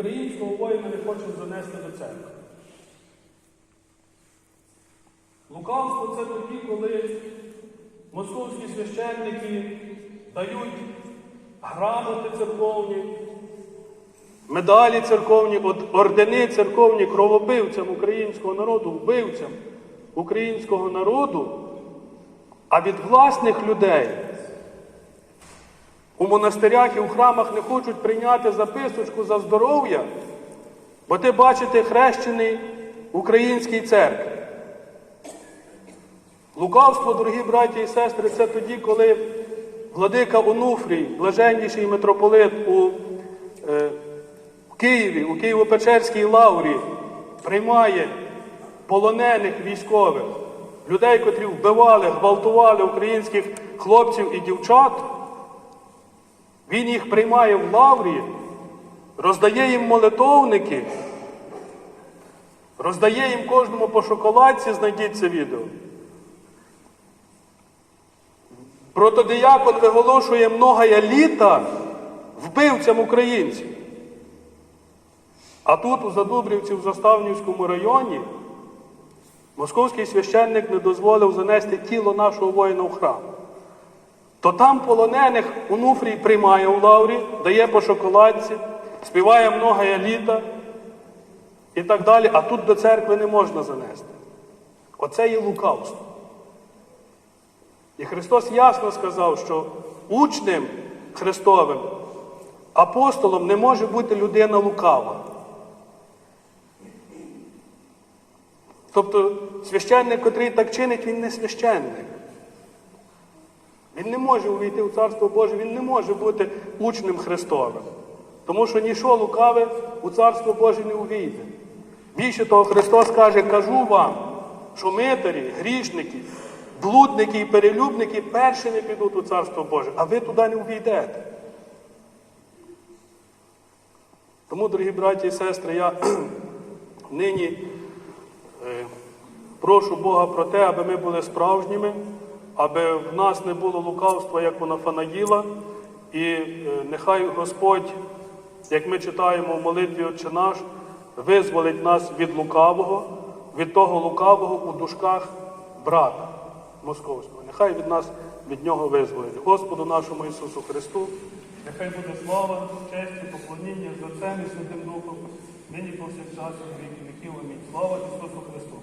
українського воїна не хочуть занести до церкви. Лукавство це тоді, коли московські священники дають грамоти церковні, медалі церковні, ордени церковні кровопивцям українського народу, вбивцям українського народу, а від власних людей у монастирях і у храмах не хочуть прийняти записочку за здоров'я, бо ти бачите хрещений в українській церкві. Лукавство, дорогі браті і сестри, це тоді, коли владика Онуфрій, блаженніший митрополит у е, Києві, у Києво-Печерській лаврі, приймає полонених військових, людей, котрі вбивали, гвалтували українських хлопців і дівчат. Він їх приймає в лаврі, роздає їм молитовники, роздає їм кожному по шоколадці, знайдіть це відео. Протодиякон виголошує многая літа вбивцям українців. А тут, у Задубрівці, в Заставнівському районі, московський священник не дозволив занести тіло нашого воїна в храм. То там полонених Онуфрій приймає у лаврі, дає по шоколадці, співає многая літа і так далі, а тут до церкви не можна занести. Оце є лукавство. І Христос ясно сказав, що учнем Христовим, апостолом не може бути людина лукава. Тобто священник, котрий так чинить, він не священник. Він не може увійти у Царство Боже, він не може бути учнем Христовим. Тому що ніщо лукаве у Царство Боже не увійде. Більше того, Христос каже, кажу вам, що митарі, грішники, блудники і перелюбники перші не підуть у Царство Боже, а ви туди не увійдете. Тому, дорогі браті і сестри, я нині е, прошу Бога про те, аби ми були справжніми, аби в нас не було лукавства, як у Нафанаїла, і е, нехай Господь, як ми читаємо в молитві Отче наш, визволить нас від лукавого, від того лукавого у душках брата московського. Нехай від нас від нього визволить. Господу нашому Ісусу Христу. Нехай буде слава, честь і поклоніння з Отцем і Святим Духом, нині повсякчас і віки віків. Амінь. Слава Ісусу Христу.